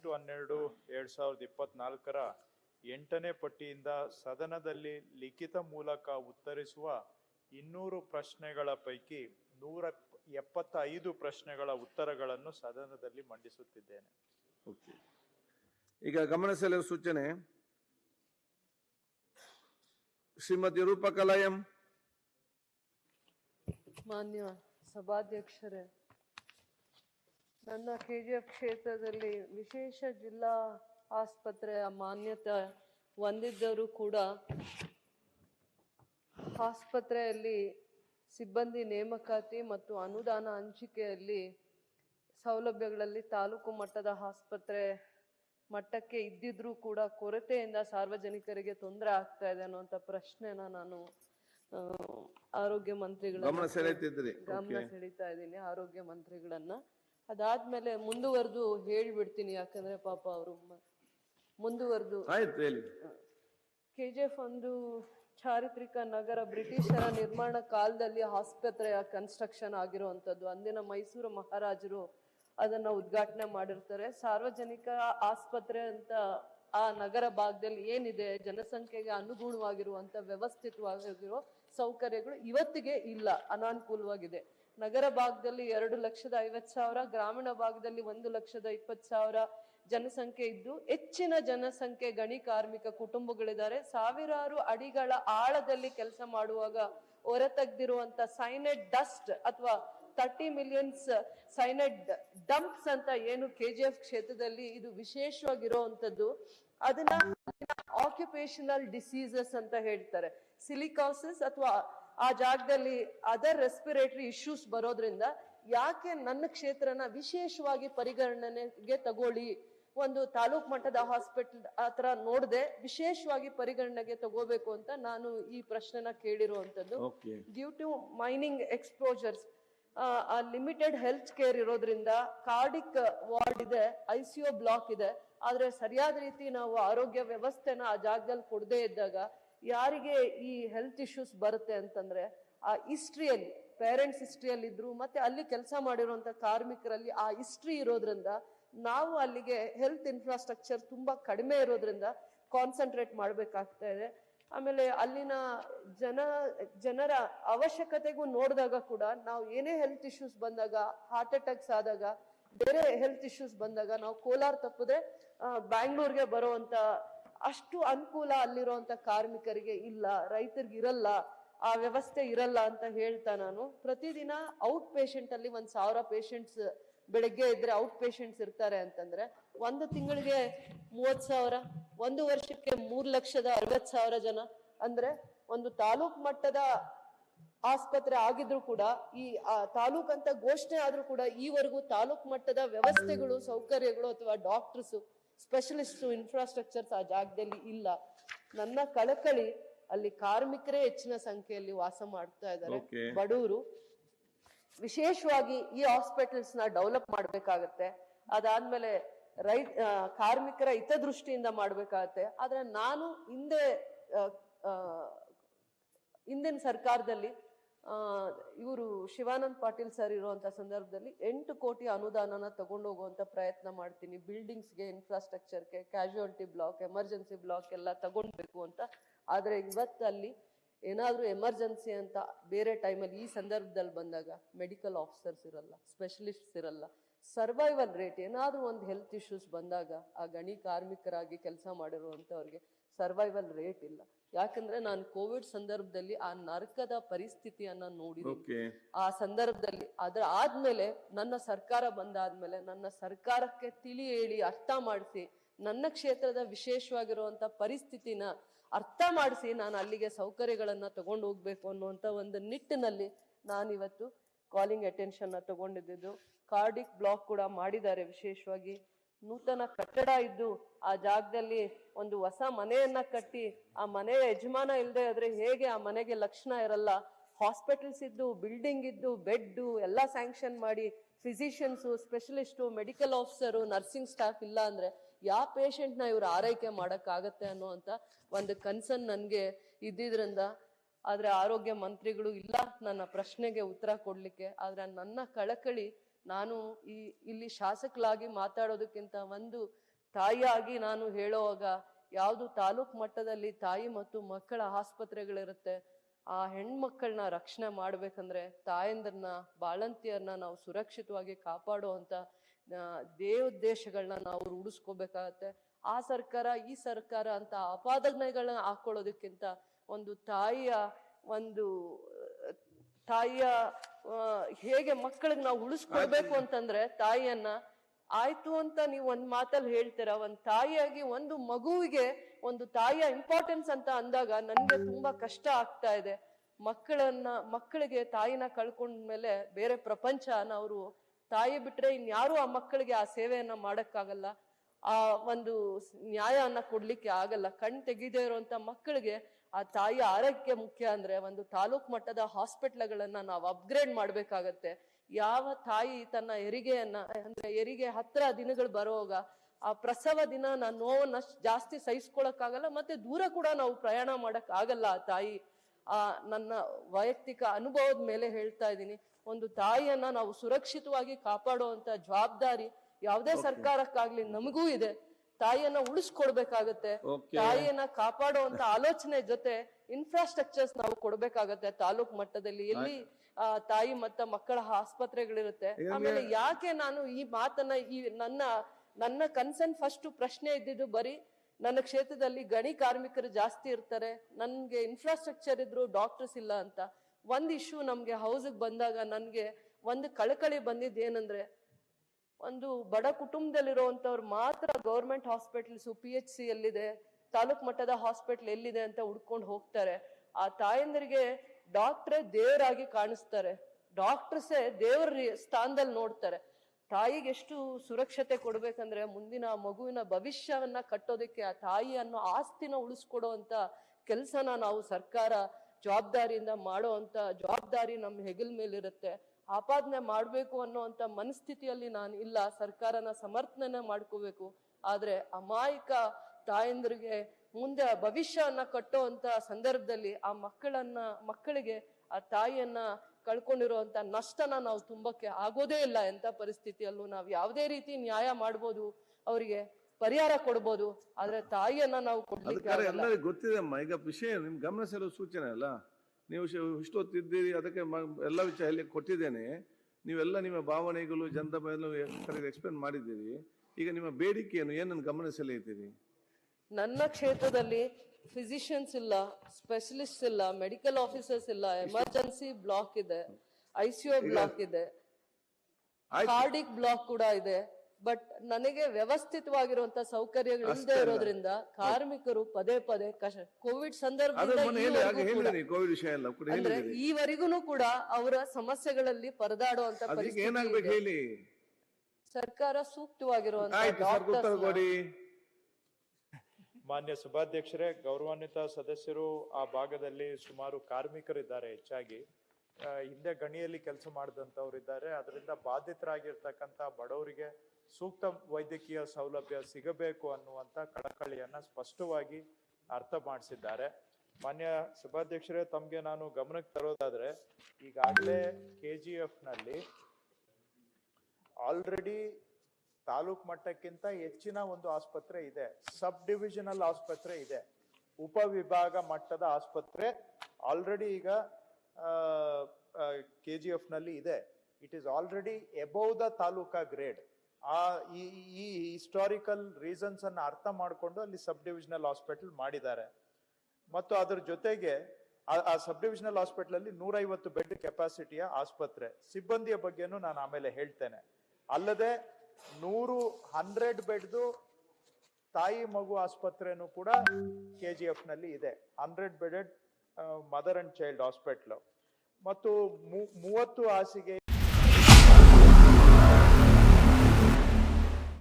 ಹದಿನೆಂಟು ಹನ್ನೆರಡು ಎರಡ್ ಸಾವಿರದ ಇಪ್ಪತ್ನಾಲ್ಕರ ಎಂಟನೇ ಪಟ್ಟಿಯಿಂದ ಸದನದಲ್ಲಿ ಲಿಖಿತ ಮೂಲಕ ಉತ್ತರಿಸುವ ಇನ್ನೂರು ಪ್ರಶ್ನೆಗಳ ಪೈಕಿ ನೂರ ಎಪ್ಪತ್ತೈದು ಪ್ರಶ್ನೆಗಳ ಉತ್ತರಗಳನ್ನು ಸದನದಲ್ಲಿ ಮಂಡಿಸುತ್ತಿದ್ದೇನೆ. ಓಕೆ. ಈಗ ಗಮನಿಸಲು ಸೂಚನೆ. ಶ್ರೀಮತಿ ರೂಪಕಲಾ ಎಂ ಮಾನ್ಯ ಸಭಾಧ್ಯಕ್ಷರೇ ನನ್ನ ಕೆಜಿಎಫ್ ಕ್ಷೇತ್ರದಲ್ಲಿ ವಿಶೇಷ ಜಿಲ್ಲಾ ಆಸ್ಪತ್ರೆಯ ಮಾನ್ಯತೆ ಹೊಂದಿದ್ದರೂ ಕೂಡ ಆಸ್ಪತ್ರೆಯಲ್ಲಿ ಸಿಬ್ಬಂದಿ ನೇಮಕಾತಿ ಮತ್ತು ಅನುದಾನ ಹಂಚಿಕೆಯಲ್ಲಿ ಸೌಲಭ್ಯಗಳಲ್ಲಿ ತಾಲೂಕು ಮಟ್ಟದ ಆಸ್ಪತ್ರೆ ಮಟ್ಟಕ್ಕೆ ಇದ್ದಿದ್ರೂ ಕೂಡ ಕೊರತೆಯಿಂದ ಸಾರ್ವಜನಿಕರಿಗೆ ತೊಂದರೆ ಆಗ್ತಾ ಇದೆ ಅನ್ನುವಂತ ಪ್ರಶ್ನೆನ ನಾನು ಆರೋಗ್ಯ ಮಂತ್ರಿಗಳ ಗಮನ ಸೆಳೀತಾ ಇದ್ದೀನಿ ಆರೋಗ್ಯ ಮಂತ್ರಿಗಳನ್ನ. ಅದಾದ್ಮೇಲೆ ಮುಂದುವರೆದು ಹೇಳ್ಬಿಡ್ತೀನಿ ಯಾಕಂದ್ರೆ ಪಾಪ ಅವರು ಮುಂದುವರೆದು. ಆಯ್ತು ಹೇಳಿ. ಕೆ ಜಿ ಎಫ್ ಒಂದು ಚಾರಿತ್ರಿಕ ನಗರ ಬ್ರಿಟಿಷರ ನಿರ್ಮಾಣ ಕಾಲದಲ್ಲಿ ಆಸ್ಪತ್ರೆಯ ಕನ್ಸ್ಟ್ರಕ್ಷನ್ ಆಗಿರುವಂತದ್ದು ಅಂದಿನ ಮೈಸೂರು ಮಹಾರಾಜರು ಅದನ್ನ ಉದ್ಘಾಟನೆ ಮಾಡಿರ್ತಾರೆ. ಸಾರ್ವಜನಿಕ ಆಸ್ಪತ್ರೆ ಅಂತ ಆ ನಗರ ಭಾಗದಲ್ಲಿ ಏನಿದೆ ಜನಸಂಖ್ಯೆಗೆ ಅನುಗುಣವಾಗಿರುವಂತ ವ್ಯವಸ್ಥಿತವಾಗಿರೋ ಸೌಕರ್ಯಗಳು ಇವತ್ತಿಗೆ ಇಲ್ಲ ಅನಾನುಕೂಲವಾಗಿದೆ. ನಗರ ಭಾಗದಲ್ಲಿ ಎರಡು ಲಕ್ಷದ ಐವತ್ ಸಾವಿರ, ಗ್ರಾಮೀಣ ಭಾಗದಲ್ಲಿ ಒಂದು ಲಕ್ಷದ ಇಪ್ಪತ್ ಸಾವಿರ ಜನಸಂಖ್ಯೆ ಇದ್ದು, ಹೆಚ್ಚಿನ ಜನಸಂಖ್ಯೆ ಗಣಿ ಕಾರ್ಮಿಕ ಕುಟುಂಬಗಳಿದ್ದಾರೆ. ಸಾವಿರಾರು ಅಡಿಗಳ ಆಳದಲ್ಲಿ ಕೆಲಸ ಮಾಡುವಾಗ ಹೊರತೆಗ್ದಿರುವಂತ ಸೈನೆಡ್ ಡಸ್ಟ್ ಅಥವಾ ತರ್ಟಿ ಮಿಲಿಯನ್ಸ್ ಸೈನೆಡ್ ಡಂಪ್ಸ್ ಅಂತ ಏನು ಕೆ ಜಿ ಎಫ್ ಕ್ಷೇತ್ರದಲ್ಲಿ ಇದು ವಿಶೇಷವಾಗಿರುವಂತದ್ದು ಅದನ್ನ ಆಕ್ಯುಪೇಷನಲ್ ಡಿಸೀಸಸ್ ಅಂತ ಹೇಳ್ತಾರೆ. ಸಿಲಿಕಾಸಸ್ ಅಥವಾ ಆ ಜಾಗದಲ್ಲಿ ಅದರ್ ರೆಸ್ಪಿರೇಟರಿ ಇಶ್ಯೂಸ್ ಬರೋದ್ರಿಂದ ಯಾಕೆ ನನ್ನ ಕ್ಷೇತ್ರನ ವಿಶೇಷವಾಗಿ ಪರಿಗಣನೆಗೆ ತಗೊಳ್ಳಿ? ಒಂದು ತಾಲೂಕ್ ಮಟ್ಟದ ಹಾಸ್ಪಿಟಲ್ ಆತರ ನೋಡದೆ ವಿಶೇಷವಾಗಿ ಪರಿಗಣನೆಗೆ ತಗೋಬೇಕು ಅಂತ ನಾನು ಈ ಪ್ರಶ್ನೆನ ಕೇಳಿರುವಂತದ್ದು. Due to mining exposures limited health care ಇರೋದ್ರಿಂದ ಕಾರ್ಡಿಕ್ ವಾರ್ಡ್ ಇದೆ ಐ ಸಿ ಬ್ಲಾಕ್ ಇದೆ. ಆದ್ರೆ ಸರಿಯಾದ ರೀತಿ ನಾವು ಆರೋಗ್ಯ ವ್ಯವಸ್ಥೆನ ಆ ಜಾಗದಲ್ಲಿ ಕೊಡದೇ ಇದ್ದಾಗ ಯಾರಿಗೆ ಈ ಹೆಲ್ತ್ ಇಶ್ಯೂಸ್ ಬರುತ್ತೆ ಅಂತಂದ್ರೆ, ಆ ಹಿಸ್ಟ್ರಿಯಲ್ಲಿ ಪೇರೆಂಟ್ಸ್ ಹಿಸ್ಟ್ರಿಯಲ್ಲಿ ಇದ್ರು, ಮತ್ತೆ ಅಲ್ಲಿ ಕೆಲಸ ಮಾಡಿರುವಂತ ಕಾರ್ಮಿಕರಲ್ಲಿ ಆ ಹಿಸ್ಟ್ರಿ ಇರೋದ್ರಿಂದ ನಾವು ಅಲ್ಲಿಗೆ ಹೆಲ್ತ್ ಇನ್ಫ್ರಾಸ್ಟ್ರಕ್ಚರ್ ತುಂಬಾ ಕಡಿಮೆ ಇರೋದ್ರಿಂದ ಕಾನ್ಸಂಟ್ರೇಟ್ ಮಾಡ್ಬೇಕಾಗ್ತಾ ಇದೆ. ಆಮೇಲೆ ಅಲ್ಲಿನ ಜನ, ಜನರ ಅವಶ್ಯಕತೆಗೂ ನೋಡಿದಾಗ ಕೂಡ ನಾವು ಏನೇ ಹೆಲ್ತ್ ಇಶ್ಯೂಸ್ ಬಂದಾಗ ಹಾರ್ಟ್ ಅಟ್ಯಾಕ್ಸ್ ಆದಾಗ, ಬೇರೆ ಹೆಲ್ತ್ ಇಶ್ಯೂಸ್ ಬಂದಾಗ ನಾವು ಕೋಲಾರ ತಪ್ಪದೆ ಬ್ಯಾಂಗ್ಳೂರ್ಗೆ ಬರುವಂತ ಅಷ್ಟು ಅನುಕೂಲ ಅಲ್ಲಿರುವಂತ ಕಾರ್ಮಿಕರಿಗೆ ಇಲ್ಲ, ರೈತರಿಗೆ ಇರಲ್ಲ, ಆ ವ್ಯವಸ್ಥೆ ಇರಲ್ಲ ಅಂತ ಹೇಳ್ತಾ ನಾನು. ಪ್ರತಿದಿನ ಔಟ್ ಪೇಷಂಟ್ ಅಲ್ಲಿ ಒಂದ್ ಸಾವಿರ ಪೇಷಂಟ್ಸ್ ಬೆಳಗ್ಗೆ ಇದ್ರೆ ಔಟ್ ಪೇಷಂಟ್ಸ್ ಇರ್ತಾರೆ ಅಂತಂದ್ರೆ ಒಂದು ತಿಂಗಳಿಗೆ ಮೂವತ್ ಸಾವಿರ, ಒಂದು ವರ್ಷಕ್ಕೆ ಮೂರ್ ಲಕ್ಷದ ಅರವತ್ ಸಾವಿರ ಜನ. ಅಂದ್ರೆ ಒಂದು ತಾಲೂಕ್ ಮಟ್ಟದ ಆಸ್ಪತ್ರೆ ಆಗಿದ್ರು ಕೂಡ ಈ ತಾಲೂಕ್ ಅಂತ ಘೋಷಣೆ ಆದ್ರೂ ಕೂಡ ಈವರೆಗೂ ತಾಲೂಕ್ ಮಟ್ಟದ ವ್ಯವಸ್ಥೆಗಳು, ಸೌಕರ್ಯಗಳು ಅಥವಾ ಡಾಕ್ಟರ್ಸ್ ಸ್ಪೆಷಲಿಸ್ಟ್ ಇನ್ಫ್ರಾಸ್ಟ್ರಕ್ಚರ್ಸ್ ಆ ಜಾಗದಲ್ಲಿ ಇಲ್ಲ. ನನ್ನ ಕಳಕಳಿ ಅಲ್ಲಿ ಕಾರ್ಮಿಕರೇ ಹೆಚ್ಚಿನ ಸಂಖ್ಯೆಯಲ್ಲಿ ವಾಸ ಮಾಡ್ತಾ ಇದ್ದಾರೆ. ಬಡವರು ವಿಶೇಷವಾಗಿ ಈ ಹಾಸ್ಪಿಟಲ್ಸ್ನ ಡೆವಲಪ್ ಮಾಡ್ಬೇಕಾಗತ್ತೆ. ಅದಾದ್ಮೇಲೆ ರೈ ಕಾರ್ಮಿಕರ ಹಿತದೃಷ್ಟಿಯಿಂದ ಮಾಡ್ಬೇಕಾಗತ್ತೆ. ಆದ್ರೆ ನಾನು ಹಿಂದೆ ಹಿಂದಿನ ಸರ್ಕಾರದಲ್ಲಿ ಇವರು ಶಿವಾನಂದ್ ಪಾಟೀಲ್ ಸರ್ ಇರುವಂತ ಸಂದರ್ಭದಲ್ಲಿ ಎಂಟು ಕೋಟಿ ಅನುದಾನನ ತಗೊಂಡು ಹೋಗುವಂತ ಪ್ರಯತ್ನ ಮಾಡ್ತೀನಿ. ಬಿಲ್ಡಿಂಗ್ಸ್ಗೆ ಇನ್ಫ್ರಾಸ್ಟ್ರಕ್ಚರ್ಗೆ ಕ್ಯಾಶುಯಾಲಿಟಿ ಬ್ಲಾಕ್ ಎಮರ್ಜೆನ್ಸಿ ಬ್ಲಾಕ್ ಎಲ್ಲ ತಗೊಂಡ್ಬೇಕು ಅಂತ. ಆದ್ರೆ ಇವತ್ತಲ್ಲಿ ಏನಾದರೂ ಎಮರ್ಜೆನ್ಸಿ ಅಂತ ಬೇರೆ ಟೈಮಲ್ಲಿ ಈ ಸಂದರ್ಭದಲ್ಲಿ ಬಂದಾಗ ಮೆಡಿಕಲ್ ಆಫೀಸರ್ಸ್ ಇರಲ್ಲ ಸ್ಪೆಷಲಿಸ್ಟ್ಸ್ ಇರಲ್ಲ ಸರ್ವೈವಲ್ ರೇಟ್ ಏನಾದ್ರೂ ಒಂದು ಹೆಲ್ತ್ ಇಶ್ಯೂಸ್ ಬಂದಾಗ ಆ ಗಣಿ ಕಾರ್ಮಿಕರಾಗಿ ಕೆಲಸ ಮಾಡಿರುವಂತವ್ರಿಗೆ ಸರ್ವೈವಲ್ ರೇಟ್ ಇಲ್ಲ. ಯಾಕಂದ್ರೆ ನಾನು ಕೋವಿಡ್ ಸಂದರ್ಭದಲ್ಲಿ ಆ ನರಕದ ಪರಿಸ್ಥಿತಿಯನ್ನ ನೋಡಿದ್ದೀನಿ ಆ ಸಂದರ್ಭದಲ್ಲಿ ಅದ್ರ ಆದ್ಮೇಲೆ ನನ್ನ ಸರ್ಕಾರ ಬಂದಾದ್ಮೇಲೆ ನನ್ನ ಸರ್ಕಾರಕ್ಕೆ ತಿಳಿ ಹೇಳಿ ಅರ್ಥ ಮಾಡಿಸಿ ನನ್ನ ಕ್ಷೇತ್ರದ ವಿಶೇಷವಾಗಿರುವಂತ ಪರಿಸ್ಥಿತಿನ ಅರ್ಥ ಮಾಡಿಸಿ ನಾನು ಅಲ್ಲಿಗೆ ಸೌಕರ್ಯಗಳನ್ನ ತಗೊಂಡು ಹೋಗ್ಬೇಕು ಅನ್ನುವಂತ ಒಂದು ನಿಟ್ಟಿನಲ್ಲಿ ನಾನಿವತ್ತು ಕಾಲಿಂಗ್ ಅಟೆನ್ಷನ್ ತಗೊಂಡಿದ್ದು. ಕಾರ್ಡಿಕ್ ಬ್ಲಾಕ್ ಕೂಡ ಮಾಡಿದ್ದಾರೆ ವಿಶೇಷವಾಗಿ. ನೂತನ ಕಟ್ಟಡ ಇದ್ದು ಆ ಜಾಗದಲ್ಲಿ ಒಂದು ಹೊಸ ಮನೆಯನ್ನ ಕಟ್ಟಿ, ಆ ಮನೆಯ ಯಜಮಾನ ಇಲ್ಲದೆ ಆದ್ರೆ ಹೇಗೆ ಆ ಮನೆಗೆ ಲಕ್ಷಣ ಇರಲ್ಲ. ಹಾಸ್ಪಿಟಲ್ಸ್ ಇದ್ದು ಬಿಲ್ಡಿಂಗ್ ಇದ್ದು ಬೆಡ್ ಎಲ್ಲ ಸ್ಯಾಂಕ್ಷನ್ ಮಾಡಿ physicians specialist medical officer nursing staff ಇಲ್ಲ ಅಂದ್ರೆ ಯಾವ ಪೇಷಂಟ್ನ ಇವ್ರು ಆರೈಕೆ ಮಾಡೋಕ್ಕಾಗತ್ತೆ ಅನ್ನುವಂತ ಒಂದು ಕನ್ಸರ್ನ್ ನನಗೆ ಇದ್ದಿದ್ರಿಂದ. ಆದರೆ ಆರೋಗ್ಯ ಮಂತ್ರಿಗಳು ಇಲ್ಲ ನನ್ನ ಪ್ರಶ್ನೆಗೆ ಉತ್ತರ ಕೊಡಲಿಕ್ಕೆ. ಆದರೆ ನನ್ನ ಕಳಕಳಿ ನಾನು ಈ ಇಲ್ಲಿ ಶಾಸಕಲಾಗಿ ಮಾತಾಡೋದಕ್ಕಿಂತ ಒಂದು ತಾಯಿಯಾಗಿ ನಾನು ಹೇಳುವಾಗ ಯಾವುದು ತಾಲೂಕು ಮಟ್ಟದಲ್ಲಿ ತಾಯಿ ಮತ್ತು ಮಕ್ಕಳ ಆಸ್ಪತ್ರೆಗಳಿರುತ್ತೆ ಆ ಹೆಣ್ಮಕ್ಕಳನ್ನ ರಕ್ಷಣೆ ಮಾಡ್ಬೇಕಂದ್ರೆ ತಾಯಂದ್ರನ್ನ ಬಾಳಂತಿಯರನ್ನ ನಾವು ಸುರಕ್ಷಿತವಾಗಿ ಕಾಪಾಡುವಂತ ಆ, ದೇವೋದ್ದೇಶಗಳನ್ನ ನಾವು ರೂಢಿಸ್ಕೋಬೇಕಾಗತ್ತೆ. ಆ ಸರ್ಕಾರ ಈ ಸರ್ಕಾರ ಅಂತ ಅಪಾದನೆಗಳನ್ನ ಹಾಕೊಳ್ಳೋದಕ್ಕಿಂತ ಒಂದು ತಾಯಿಯ ಒಂದು ತಾಯಿಯ ಹೇಗೆ ಮಕ್ಕಳಿಗೆ ನಾವು ಉಳಿಸ್ಕೊಡ್ಬೇಕು ಅಂತಂದ್ರೆ ತಾಯಿಯನ್ನ ಆಯ್ತು ಅಂತ ನೀವು ಒಂದ್ ಮಾತಲ್ಲಿ ಹೇಳ್ತೀರಾ? ಒಂದ್ ತಾಯಿಯಾಗಿ ಒಂದು ಮಗುವಿಗೆ ಒಂದು ತಾಯಿಯ ಇಂಪಾರ್ಟೆನ್ಸ್ ಅಂತ ಅಂದಾಗ ನನ್ಗೆ ತುಂಬಾ ಕಷ್ಟ ಆಗ್ತಾ ಇದೆ. ಮಕ್ಕಳನ್ನ ಮಕ್ಕಳಿಗೆ ತಾಯಿನ ಕಳ್ಕೊಂಡ್ಮೇಲೆ ಬೇರೆ ಪ್ರಪಂಚನ ಅವರು ತಾಯಿ ಬಿಟ್ರೆ ಇನ್ಯಾರು ಆ ಮಕ್ಕಳಿಗೆ ಆ ಸೇವೆಯನ್ನ ಮಾಡಕ್ಕಾಗಲ್ಲ. ಆ ಒಂದು ನ್ಯಾಯನ ಕೊಡ್ಲಿಕ್ಕೆ ಆಗಲ್ಲ. ಕಣ್ ತೆಗಿದೇ ಇರುವಂತ ಮಕ್ಕಳಿಗೆ ಆ ತಾಯಿ ಆರೋಗ್ಯ ಮುಖ್ಯ ಅಂದ್ರೆ ಒಂದು ತಾಲೂಕ್ ಮಟ್ಟದ ಹಾಸ್ಪಿಟ್ಲ್ಗಳನ್ನ ನಾವು ಅಪ್ಗ್ರೇಡ್ ಮಾಡ್ಬೇಕಾಗತ್ತೆ. ಯಾವ ತಾಯಿ ತನ್ನ ಹೆರಿಗೆಯನ್ನ ಅಂದ್ರೆ ಹೆರಿಗೆ ಹತ್ರ ದಿನಗಳು ಬರುವಾಗ ಆ ಪ್ರಸವ ದಿನ ನಾನು ನೋವನ್ನ ಜಾಸ್ತಿ ಸಹಿಸ್ಕೊಳಕ್ಕಾಗಲ್ಲ ಮತ್ತೆ ದೂರ ಕೂಡ ನಾವು ಪ್ರಯಾಣ ಮಾಡಕ್ ಆಗಲ್ಲ ಆ ತಾಯಿ. ಆ ನನ್ನ ವೈಯಕ್ತಿಕ ಅನುಭವದ ಮೇಲೆ ಹೇಳ್ತಾ ಇದ್ದೀನಿ. ಒಂದು ತಾಯಿಯನ್ನ ನಾವು ಸುರಕ್ಷಿತವಾಗಿ ಕಾಪಾಡುವಂತ ಜವಾಬ್ದಾರಿ ಯಾವುದೇ ಸರ್ಕಾರಕ್ಕಾಗ್ಲಿ ನಮಗೂ ಇದೆ. ತಾಯಿಯನ್ನ ಉಳಿಸ್ಕೊಡ್ಬೇಕಾಗತ್ತೆ. ತಾಯಿಯನ್ನ ಕಾಪಾಡುವಂತ ಆಲೋಚನೆ ಜೊತೆ ಇನ್ಫ್ರಾಸ್ಟ್ರಕ್ಚರ್ಸ್ ನಾವು ಕೊಡ್ಬೇಕಾಗತ್ತೆ ತಾಲೂಕ್ ಮಟ್ಟದಲ್ಲಿ. ಎಲ್ಲಿ ತಾಯಿ ಮತ್ತ ಮಕ್ಕಳ ಆಸ್ಪತ್ರೆಗಳಿರುತ್ತೆ. ಆಮೇಲೆ ಯಾಕೆ ನಾನು ಈ ಮಾತನ್ನ ಈ ನನ್ನ ನನ್ನ ಕನ್ಸರ್ನ್ ಫಸ್ಟ್ ಪ್ರಶ್ನೆ ಇದ್ದಿದ್ದು ಬರೀ ನನ್ನ ಕ್ಷೇತ್ರದಲ್ಲಿ ಗಣಿ ಕಾರ್ಮಿಕರು ಜಾಸ್ತಿ ಇರ್ತಾರೆ. ನನ್ಗೆ ಇನ್ಫ್ರಾಸ್ಟ್ರಕ್ಚರ್ ಇದ್ರು ಡಾಕ್ಟರ್ಸ್ ಇಲ್ಲ ಅಂತ. ಒಂದ್ ಇಶ್ಯೂ ನಮ್ಗೆ ಹೌಸ್ಗೆ ಬಂದಾಗ ನನ್ಗೆ ಒಂದು ಕಳಕಳಿ ಬಂದಿದ್ದು ಏನಂದ್ರೆ ಒಂದು ಬಡ ಕುಟುಂಬದಲ್ಲಿರುವಂತವ್ರು ಮಾತ್ರ government hospitals P H C ಎಲ್ಲಿದೆ ತಾಲೂಕ್ ಮಟ್ಟದ ಹಾಸ್ಪಿಟಲ್ ಎಲ್ಲಿದೆ ಅಂತ ಹುಡ್ಕೊಂಡು ಹೋಗ್ತಾರೆ. ಆ ತಾಯಂದರಿಗೆ ಡಾಕ್ಟ್ರೇ ದೇವರಾಗಿ ಕಾಣಿಸ್ತಾರೆ. ಡಾಕ್ಟರ್ಸೇ ದೇವ್ರ ಸ್ಥಾನದಲ್ಲಿ ನೋಡ್ತಾರೆ. ತಾಯಿಗೆ ಎಷ್ಟು ಸುರಕ್ಷತೆ ಕೊಡ್ಬೇಕಂದ್ರೆ ಮುಂದಿನ ಮಗುವಿನ ಭವಿಷ್ಯವನ್ನ ಕಟ್ಟೋದಕ್ಕೆ ಆ ತಾಯಿ ಅನ್ನೋ ಆಸ್ತಿನ ಉಳಿಸ್ಕೊಡುವಂತ ಕೆಲಸನ ನಾವು ಸರ್ಕಾರ ಜವಾಬ್ದಾರಿಯಿಂದ ಮಾಡೋ ಅಂತ ಜವಾಬ್ದಾರಿ ನಮ್ಮ ಹೆಗಲ್ ಮೇಲಿರುತ್ತೆ. ಆಪಾದನೆ ಮಾಡಬೇಕು ಅನ್ನೋವಂಥ ಮನಸ್ಥಿತಿಯಲ್ಲಿ ನಾನು ಇಲ್ಲ. ಸರ್ಕಾರನ ಸಮರ್ಥನೆ ಮಾಡ್ಕೋಬೇಕು. ಆದರೆ ಅಮಾಯಕ ತಾಯಂದ್ರಿಗೆ ಮುಂದೆ ಭವಿಷ್ಯವನ್ನ ಕಟ್ಟುವಂಥ ಸಂದರ್ಭದಲ್ಲಿ ಆ ಮಕ್ಕಳನ್ನ ಮಕ್ಕಳಿಗೆ ಆ ತಾಯಿಯನ್ನ ಕಳ್ಕೊಂಡಿರುವಂತ ನಷ್ಟನ ನಾವು ತುಂಬಕ್ಕೆ ಆಗೋದೇ ಇಲ್ಲ. ಎಂಥ ಪರಿಸ್ಥಿತಿಯಲ್ಲೂ ನಾವು ಯಾವುದೇ ರೀತಿ ನ್ಯಾಯ ಮಾಡ್ಬೋದು ಅವರಿಗೆ ಪರಿಹಾರ ಕೊಡ್ಬೋದು ಆದ್ರೆ ತಾಯಿಯನ್ನ ನಾವು ಕೊಡ್ಲಿಕ್ಕೆ ಗೊತ್ತಿದೆ ಈಗ ವಿಷಯ ನಿಮ್ ಗಮನ ಸೆಳೆಯುವ ಸೂಚನೆ ಅಲ್ಲ? ನೀವು ಇಷ್ಟೊತ್ತಿದ್ದೀರಿ ಅದಕ್ಕೆ ಎಲ್ಲ ವಿಚಾರ ಇಲ್ಲಿ ಕೊಟ್ಟಿದ್ದೇನೆ. ನೀವೆಲ್ಲ ನಿಮ್ಮ ಭಾವನೆಗಳು ಜನದ ಮೇಲೆ ಎಕ್ಸ್ಪ್ಲೇನ್ ಮಾಡಿದ್ದೀರಿ. ಈಗ ನಿಮ್ಮ ಬೇಡಿಕೆ ಏನು ಏನನ್ನು ಗಮನ ಸೆಳೆಯುತ್ತೀರಿ ನನ್ನ ಕ್ಷೇತ್ರದಲ್ಲಿ ಫಿಸಿಷಿಯನ್ಸ್ ಇಲ್ಲ ಸ್ಪೆಷಲಿಸ್ಟ್ ಇಲ್ಲ ಮೆಡಿಕಲ್ ಆಫೀಸರ್ಸ್ ಇಲ್ಲ ಎಮರ್ಜೆನ್ಸಿ ಬ್ಲಾಕ್ ಇದೆ ಐಸಿಯು ಬ್ಲಾಕ್ ಇದೆ. ಕಾರ್ಡಿಕ್ ಬ್ಲಾಕ್ ಕೂಡ ಇದೆ. ಬಟ್ ನನಗೆ ವ್ಯವಸ್ಥಿತವಾಗಿರುವಂತ ಸೌಕರ್ಯಗಳು ಇಲ್ಲದೆ ಇರೋದ್ರಿಂದ ಕಾರ್ಮಿಕರು ಪದೇ ಪದೇ ಕಷ್ಟ ಕೋವಿಡ್ ಸಂದರ್ಭದಲ್ಲಿ ಕೂಡ ಕೋವಿಡ್ ವಿಷಯ ಎಲ್ಲ ಅಂದ್ರೆ ಈವರೆಗೂ ಕೂಡ ಅವರ ಸಮಸ್ಯೆಗಳಲ್ಲಿ ಪರದಾಡುವಂತ ಪರಿಸ್ಥಿತಿ ಏನಾಗ್ಬೇಕು ಹೇಳಿ? ಸರ್ಕಾರ ಸೂಕ್ತವಾಗಿರುವಂತ ಮಾನ್ಯ ಸಭಾಧ್ಯಕ್ಷರೇ ಗೌರವಾನ್ವಿತ ಸದಸ್ಯರು ಆ ಭಾಗದಲ್ಲಿ ಸುಮಾರು ಕಾರ್ಮಿಕರಿದ್ದಾರೆ ಹೆಚ್ಚಾಗಿ. ಹಿಂದೆ ಗಣಿಯಲ್ಲಿ ಕೆಲಸ ಮಾಡಿದಂಥವ್ರು ಇದ್ದಾರೆ ಅದರಿಂದ ಬಾಧಿತರಾಗಿರ್ತಕ್ಕಂಥ ಬಡವರಿಗೆ ಸೂಕ್ತ ವೈದ್ಯಕೀಯ ಸೌಲಭ್ಯ ಸಿಗಬೇಕು ಅನ್ನುವಂಥ ಕಳಕಳಿಯನ್ನ ಸ್ಪಷ್ಟವಾಗಿ ಅರ್ಥ ಮಾಡಿಸಿದ್ದಾರೆ. ಮಾನ್ಯ ಸಭಾಧ್ಯಕ್ಷರೇ, ತಮಗೆ ನಾನು ಗಮನಕ್ಕೆ ತರೋದಾದ್ರೆ, ಈಗಾಗಲೇ ಕೆ ಜಿ ಎಫ್ನಲ್ಲಿ ಆಲ್ರೆಡಿ ತಾಲೂಕ್ ಮಟ್ಟಕ್ಕಿಂತ ಹೆಚ್ಚಿನ ಒಂದು ಆಸ್ಪತ್ರೆ ಇದೆ. ಸಬ್ ಡಿವಿಷನಲ್ ಆಸ್ಪತ್ರೆ ಇದೆ. ಉಪವಿಭಾಗ ಮಟ್ಟದ ಆಸ್ಪತ್ರೆ ಆಲ್ರೆಡಿ ಈಗ ಕೆ ಜಿ ಎಫ್ನಲ್ಲಿ ಇದೆ. It is already above the taluka grade ಆ, ಈ ಈ ಹಿಸ್ಟಾರಿಕಲ್ ರೀಸನ್ಸ್ ಅನ್ನು ಅರ್ಥ ಮಾಡಿಕೊಂಡು ಅಲ್ಲಿ ಸಬ್ ಡಿವಿಷನಲ್ ಹಾಸ್ಪಿಟಲ್ ಮಾಡಿದ್ದಾರೆ. ಮತ್ತು ಅದರ ಜೊತೆಗೆ ಆ- ಸಬ್ ಡಿವಿಷನಲ್ ಹಾಸ್ಪಿಟಲ್ ಅಲ್ಲಿ ನೂರೈವತ್ತು ಬೆಡ್ ಕೆಪಾಸಿಟಿಯ ಆಸ್ಪತ್ರೆ. ಸಿಬ್ಬಂದಿಯ ಬಗ್ಗೆನೂ ನಾನು ಆಮೇಲೆ ಹೇಳ್ತೇನೆ. ಅಲ್ಲದೆ ನೂರು ಹಂಡ್ರೆಡ್ ಬೆಡ್ದು ತಾಯಿ ಮಗು ಆಸ್ಪತ್ರೆನೂ ಕೂಡ ಕೆ ಜಿ ಎಫ್ನಲ್ಲಿ ಇದೆ hundred bedded mother and child hospital ಮತ್ತು ಮೂವತ್ತು ಹಾಸಿಗೆ